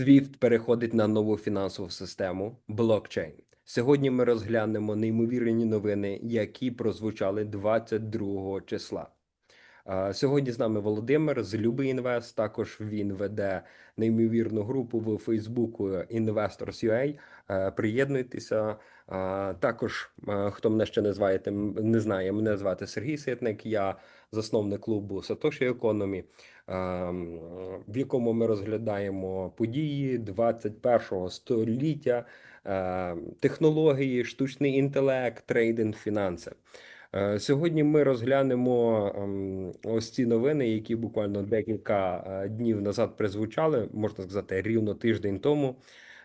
SWIFT переходить на нову фінансову систему блокчейн. Сьогодні ми розглянемо неймовірні новини, які прозвучали 22 числа. Сьогодні з нами Володимир з Люби Інвест. Також він веде неймовірну групу в Фейсбуку Investors.ua. Е, Приєднуйтеся. Також е, хто мене ще не знає, не знає, мене звати Сергій Ситник. Я засновник клубу Satoshi Economy, ем, в якому ми розглядаємо події 21 століття, е, технології, штучний інтелект, трейдинг, фінанси. Е, Сьогодні ми розглянемо ем, ось ці новини, які буквально декілька е, днів назад призвучали, можна сказати, рівно тиждень тому.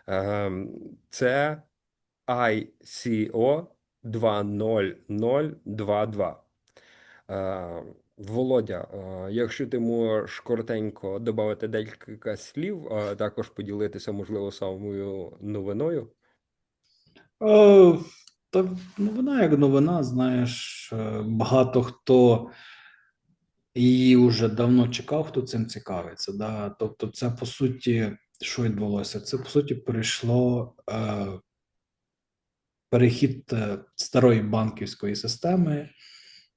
Ем, Це ICO 20022. Е, Володя, якщо ти можеш коротенько додати декілька слів, також поділитися, можливо, самою новиною. Та новина як новина, знаєш, е, багато хто її вже давно чекав, хто цим цікавиться. Да? Тобто, це по суті, що відбулося? Це по суті перейшло е, перехід е, старої банківської системи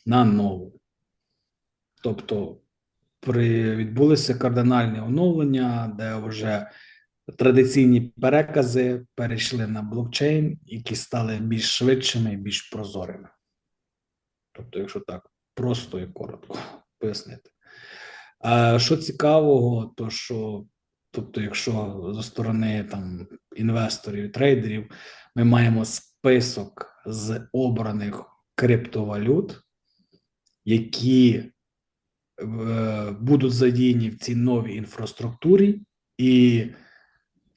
на нову. Тобто, при, відбулися кардинальні оновлення, де вже традиційні перекази перейшли на блокчейн, які стали більш швидшими і більш прозорими. Тобто, якщо так просто і коротко пояснити. А що цікавого, то що, тобто, якщо зі сторони там інвесторів і трейдерів, ми маємо список з обраних криптовалют, які е, будуть задіяні в цій новій інфраструктурі, і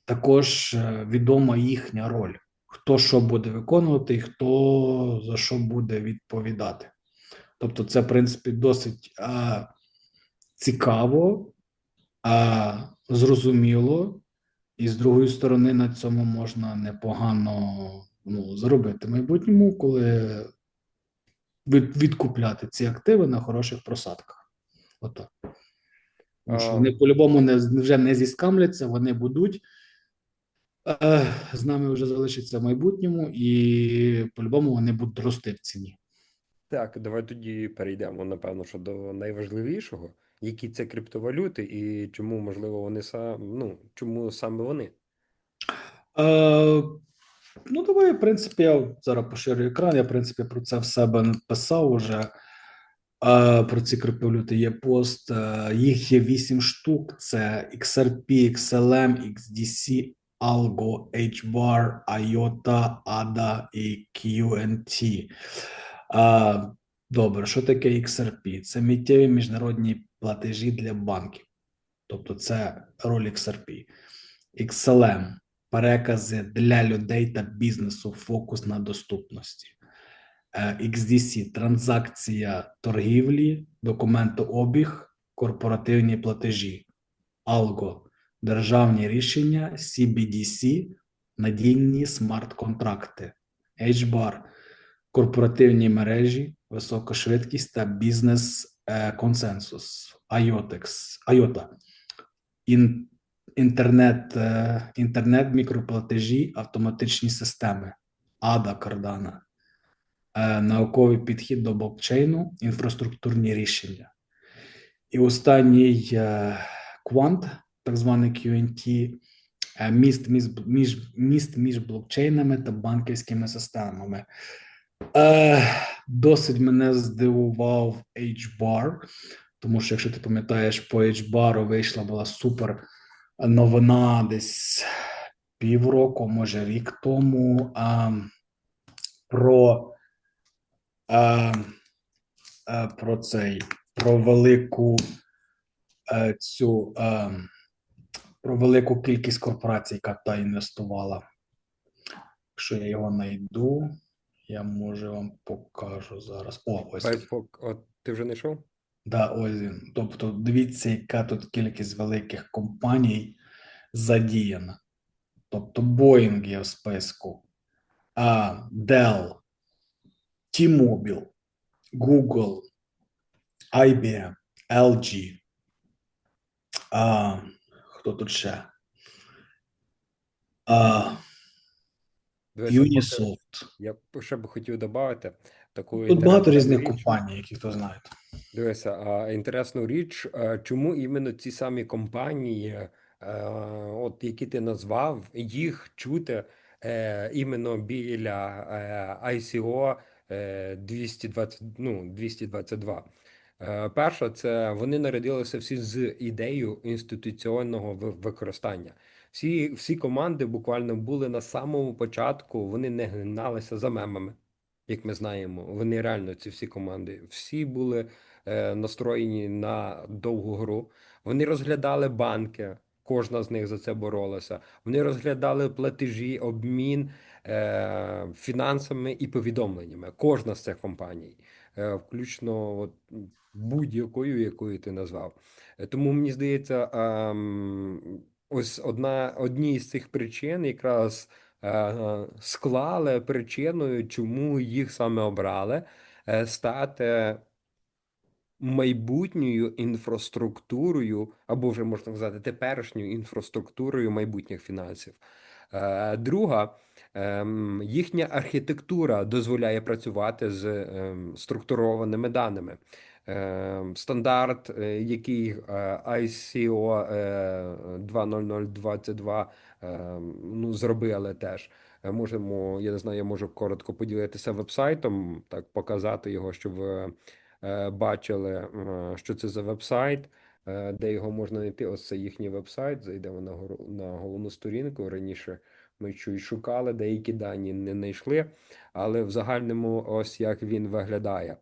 також е, відома їхня роль, хто що буде виконувати і хто за що буде відповідати. Тобто, це, в принципі, досить а, цікаво, а, зрозуміло, і з другої сторони, на цьому можна непогано ну, заробити в майбутньому, коли від, відкупляти ці активи на хороших просадках. Отак. Тому що вони по-любому не, вже не зіскамляться, вони будуть. Е, з нами вже залишиться в майбутньому, і по-любому вони будуть рости в ціні. Так, давай тоді перейдемо, напевно, що до найважливішого, які це криптовалюти і чому, можливо, вони сам, ну, чому саме вони? Е, ну, давай, в принципі, я зараз поширю екран. Я, в принципі, про це в себе написав уже. Е, про ці криптовалюти є пост. Е, їх є 8 штук: це XRP, XLM, XDC, Algo, HBAR, IOTA, ADA і QNT. Е, добре, що таке XRP? Це миттєві міжнародні платежі для банків. Тобто, це роль XRP. XLM перекази для людей та бізнесу, фокус на доступності. Е, XDC транзакція торгівлі, документообіг, корпоративні платежі, Algo державні рішення, CBDC, надійні смарт-контракти, HBAR корпоративні мережі, висока швидкість та бізнес е, IOTEX, IOTA Ін, інтернет, е, інтернет, мікроплатежі, автоматичні системи, ADA Cardano, е, науковий підхід до блокчейну, інфраструктурні рішення. І останній квант, так званий QNT, е, міст між, між, міст між блокчейнами та банківськими системами. Е, досить мене здивував HBAR, тому що, якщо ти пам'ятаєш, по HBAR вийшла була супер новина десь півроку, може рік тому, а, про, а, а, про цей, про велику е, цю, а, про велику кількість корпорацій, яка та інвестувала. Якщо я його знайду, я може вам покажу зараз. О, ось. От ти вже не йшов? Да, ось він. Тобто, дивіться, яка тут кількість великих компаній задіяна. Тобто, Boeing є в списку, а, Dell, T-Mobile, Google, IBM, LG. А, хто тут ще? а, Ubisoft. я ще б хотів додати таку Тут багато різних річ. компаній, які хто знає. Дивися, а інтересну річ, чому іменно ці самі компанії, е, от які ти назвав, їх чути е, іменно біля е, ICO е, 220, ну, 222. Е, Перше, це вони народилися всі з ідеєю інституційного ви- використання. Всі, всі команди буквально були на самому початку, вони не гналися за мемами, як ми знаємо. Вони реально ці всі команди. Всі були е, настроєні на довгу гру. Вони розглядали банки, кожна з них за це боролася. Вони розглядали платежі, обмін е, фінансами і повідомленнями. Кожна з цих компаній, е, включно от, будь-якою, якою ти назвав. Тому мені здається, ось одна одні з цих причин якраз е, склали причиною, чому їх саме обрали, стати майбутньою інфраструктурою, або вже можна сказати, теперішньою інфраструктурою майбутніх фінансів. Друга, їхня архітектура дозволяє працювати з ем, структурованими даними. Ем, Стандарт, е, який е, ICO е, 20022 ем, ну, зробили теж. Е, Можемо, я не знаю, я можу коротко поділитися вебсайтом, так показати його, щоб ви е, бачили, е, що це за вебсайт, е, де його можна знайти. Ось це їхній вебсайт. Зайдемо на на головну сторінку. Раніше ми чуть шукали, деякі дані не знайшли, але в загальному ось як він виглядає.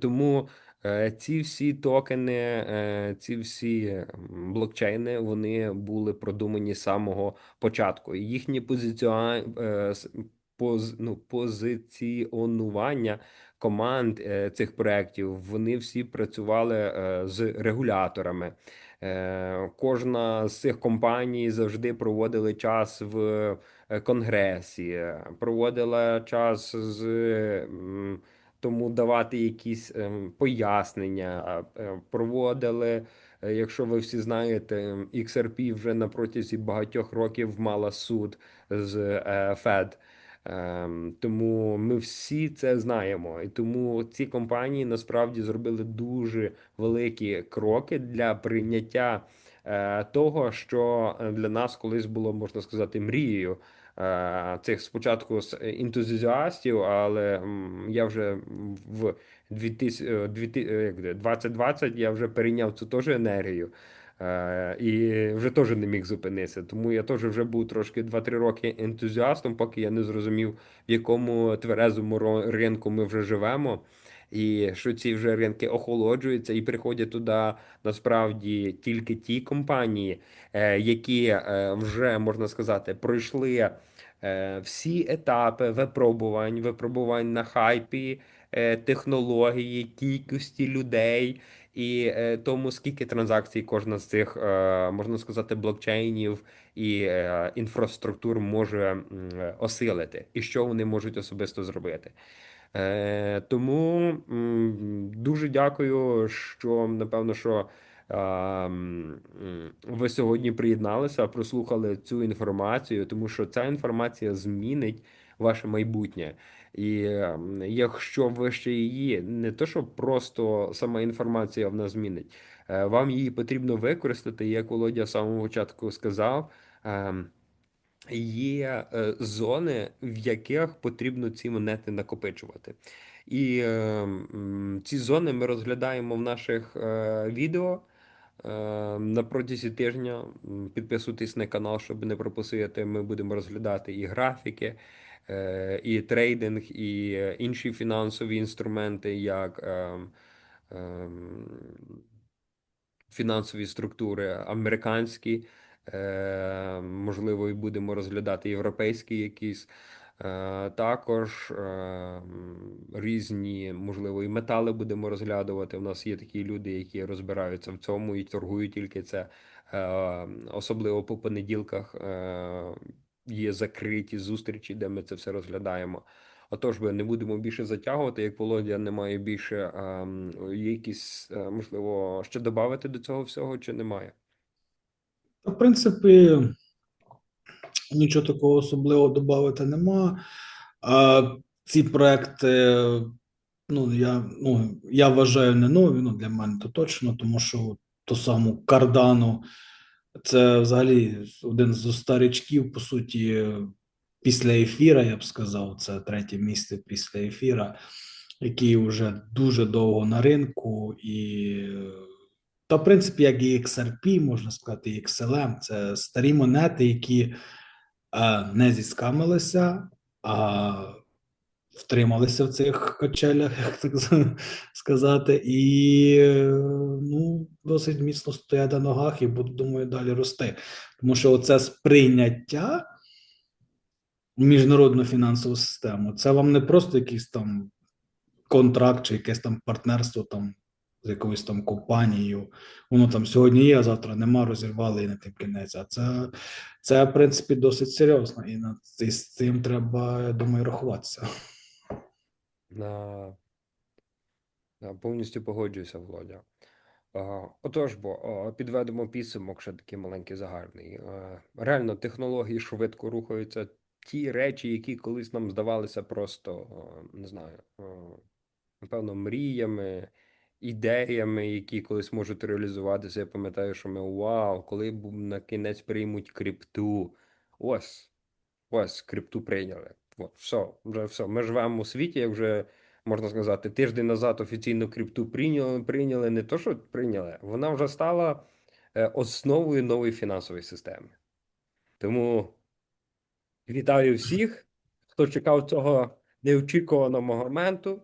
Тому е, ці всі токени, е, ці всі блокчейни, вони були продумані з самого початку. І їхнє позиціон, е, поз, ну, позиціонування команд е, цих проєктів, вони всі працювали е, з регуляторами. Е, Кожна з цих компаній завжди проводили час в конгресі, проводила час з. тому давати якісь пояснення, проводили. Якщо ви всі знаєте, XRP вже на протязі багатьох років мала суд з. Ем, Тому ми всі це знаємо, і тому ці компанії насправді зробили дуже великі кроки для прийняття е, того, що е, для нас колись було можна сказати мрією е, цих спочатку з ентузіастів, але я вже в 2000, е, 2000, е, як де, 2020 я вже перейняв цю теж енергію. Е, І вже теж не міг зупинитися. Тому я теж вже був трошки 2-3 роки ентузіастом, поки я не зрозумів, в якому тверезому ринку ми вже живемо, і що ці вже ринки охолоджуються, і приходять туди насправді тільки ті компанії, е, які е, вже можна сказати пройшли всі етапи випробувань, випробувань на хайпі, технології, кількості людей. І е, тому скільки транзакцій кожна з цих е, можна сказати блокчейнів і е, інфраструктур може осилити, і що вони можуть особисто зробити. Тому дуже дякую, що напевно, що ви сьогодні приєдналися, прослухали цю інформацію, тому що ця інформація змінить ваше майбутнє. І якщо ви ще її не то, що просто сама інформація в нас змінить, е, вам її потрібно використати, як Володя самого початку сказав. ем, Є е, зони, в яких потрібно ці монети накопичувати. І е, ці зони ми розглядаємо в наших е, відео е, на протязі тижня. Підписуйтесь на канал, щоб не пропустити. Ми будемо розглядати і графіки, і трейдинг, і е, інші фінансові інструменти, як ем, ем, фінансові структури американські, е, можливо, і будемо розглядати європейські якісь. Е, Також е, різні, можливо, і метали будемо розглядувати. У нас є такі люди, які розбираються в цьому і торгують тільки це. Е, Особливо по понеділках е, є закриті зустрічі, де ми це все розглядаємо. Отож, би не будемо більше затягувати, як Володя немає більше. ем, Є якісь, е, можливо, ще додати до цього всього, чи немає? В принципі, Нічого такого особливого додати нема. А, ці проекти, ну я, ну, я вважаю не нові, ну для мене то точно, тому що ту саму Кардану, це взагалі один з старичків, по суті, після ефіра, я б сказав, це третє місце після ефіра, який вже дуже довго на ринку, і та, в принципі, як і XRP, можна сказати, і XLM, це старі монети, які е, не зіскамилися, а втрималися в цих качелях, як так сказати, і ну, досить міцно стоять на ногах і будуть, думаю, далі рости. Тому що оце сприйняття міжнародну фінансову систему, це вам не просто якийсь там контракт чи якесь там партнерство там з якоюсь там компанією. Воно там сьогодні є, а завтра нема, розірвали і на тим кінець. А це, це в принципі досить серйозно, і на і з цим треба, я думаю, рахуватися. Повністю погоджуюся, Володя. Отож, бо підведемо підсумок, ще такий маленький загальний. Реально, технології швидко рухаються. Ті речі, які колись нам здавалися просто, не знаю, напевно, мріями, ідеями, які колись можуть реалізуватися. Я пам'ятаю, що ми вау, коли на кінець приймуть крипту. Ось, ось, крипту прийняли. От, все, вже все. Ми живемо у світі, як вже можна сказати, тиждень назад офіційно крипту прийняли, прийняли не то, що прийняли, вона вже стала е, основою нової фінансової системи. Тому вітаю всіх, хто чекав цього неочікуваного моменту,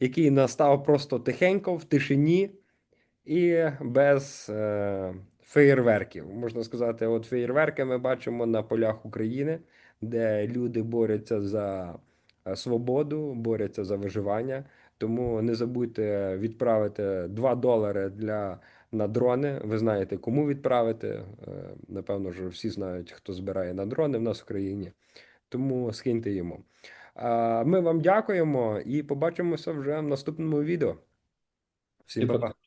який настав просто тихенько, в тишині і без е, феєрверків. Можна сказати, от феєрверки ми бачимо на полях України, де люди борються за е, свободу, борються за виживання. Тому не забудьте відправити 2 долари для на дрони. Ви знаєте, кому відправити. Е, Напевно, вже всі знають, хто збирає на дрони в нас в країні. Тому скиньте йому. Ми вам дякуємо і побачимося вже в наступному відео. Всім па-па.